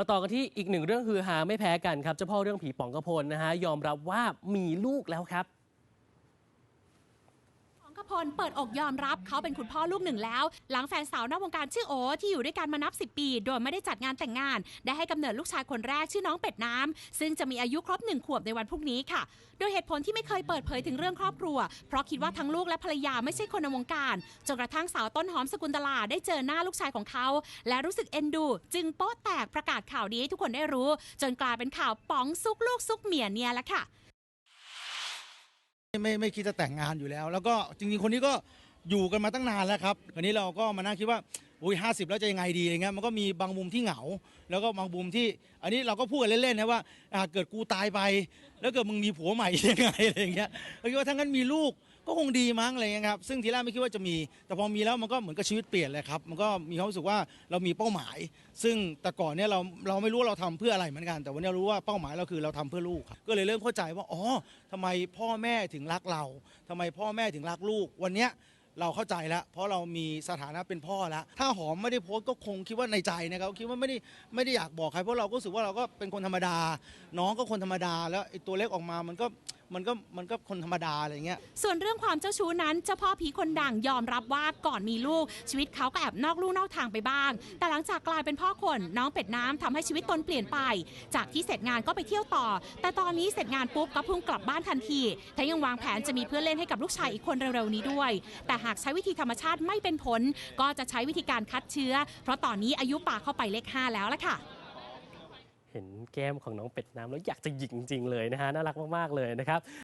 มาต่อกันที่อีกหนึ่งเรื่องฮือฮาไม่แพ้กันครับเจ้าพ่อเรื่องผีป๋องกระพลนะฮะยอมรับว่ามีลูกแล้วครับ กพลเปิดอกยอมรับเขาเป็นคุณพ่อลูกหนึ่งแล้ว หลังแฟนสาวนอกวงการชื่อโอที่อยู่ด้วยกันมานับ 10 ปี โดยไม่ได้จัดงานแต่งงาน ได้ให้กำเนิดลูกชายคนแรกชื่อน้องเป็ดน้ำซึ่งจะมีอายุครบหนึ่งขวบในวันพรุ่งนี้ค่ะ โดยเหตุผลที่ไม่เคยเปิดเผยถึงเรื่องครอบครัว เพราะคิดว่าทั้งลูกและภรรยาไม่ใช่คนในวงการจนกระทั่งสาวต้นหอมสกุลตลาได้เจอหน้าลูกชายของเขา และรู้สึกเอ็นดู จึงโป๊ะแตกประกาศข่าวดีให้ทุกคนได้รู้ จนกลายเป็นข่าวป๋องซุกลูกซุกเมียเนี่ยแหละค่ะ ไม่ไม่ไม่คิดจะแต่งงานอยู่แล้ว แล้วก็จริงๆคนนี้ก็อยู่กันมาตั้งนานแล้วครับวันนี้เราก็มานั่งคิดว่า อุ้ยห้าสิบแล้วจะยังไงดีอะไรเงี้ยมันก็มีบางมุมที่เหงา แล้วก็บางมุมที่ อันนี้เราก็พูดกันเล่นๆนะว่าอ่าเกิดกูตายไป แล้วเกิดมึงมีผัวใหม่ยังไงอะไรอย่างเงี้ยเราคิดว่าถ้างั้นมีลูกก็คงดีมั้งอะไรเงี้ยครับซึ่งทีแรกไม่คิดว่าจะมี แต่พอมีแล้วมันก็เหมือนกับชีวิตเปลี่ยนเลยครับมันก็มีความรู้สึกว่าเรามีเป้าหมาย ซึ่งแต่ก่อนเนี่ยเราเราไม่รู้ว่าเราทำเพื่ออะไรเหมือนกัน แต่วันนี้รู้ว่าเป้าหมายเราคือเราทำเพื่อลูกครับก็เลยเริ่มเข้าใจว่าอ๋อทำไมพ่อแม่ถึงรักเราทำไมพ่อแม่ถึงรักลูกวันเนี้ย เราเข้าใจแล้ว เพราะเรามีสถานะเป็นพ่อแล้ว ถ้าหอมไม่ได้โพสต์ก็คงคิดว่าในใจนะครับคิดว่าไม่ได้ไม่ได้อยากบอกใครเพราะเราก็รู้สึกว่าเราก็เป็นคนธรรมดา น้องก็คนธรรมดา แล้วไอ้ตัวเล็กออกมามันก็มันก็มันก็คนธรรมดาอะไรเงี้ย ส่วนเรื่องความเจ้าชู้นั้นเจ้าพ่อผีคนดังยอมรับว่าก่อนมีลูก ชีวิตเขาก็แอบนอกลู่นอกทางไปบ้าง แต่หลังจากกลายเป็นพ่อคนน้องเป็ดน้ำทำให้ชีวิตตนเปลี่ยนไป จากที่เสร็จงานก็ไปเที่ยวต่อ แต่ตอนนี้เสร็จงานปุ๊บก็พุ่งกลับบ้านทันทีแถมยังวางแผนจะมีเพื่อนเล่นให้กับลูกชายอีกคนเร็วๆนี้ด้วย แต่หากใช้วิธีธรรมชาติไม่เป็นผล ก็จะใช้วิธีการคัดเชื้อ เพราะตอนนี้อายุป่ากเข้าไปเลขห้าแล้วละค่ะเห็นแก้มของน้องเป็ดน้ำแล้วอยากจะหยิกจริงๆเลยนะฮะน่ารักมากๆเลยนะครับ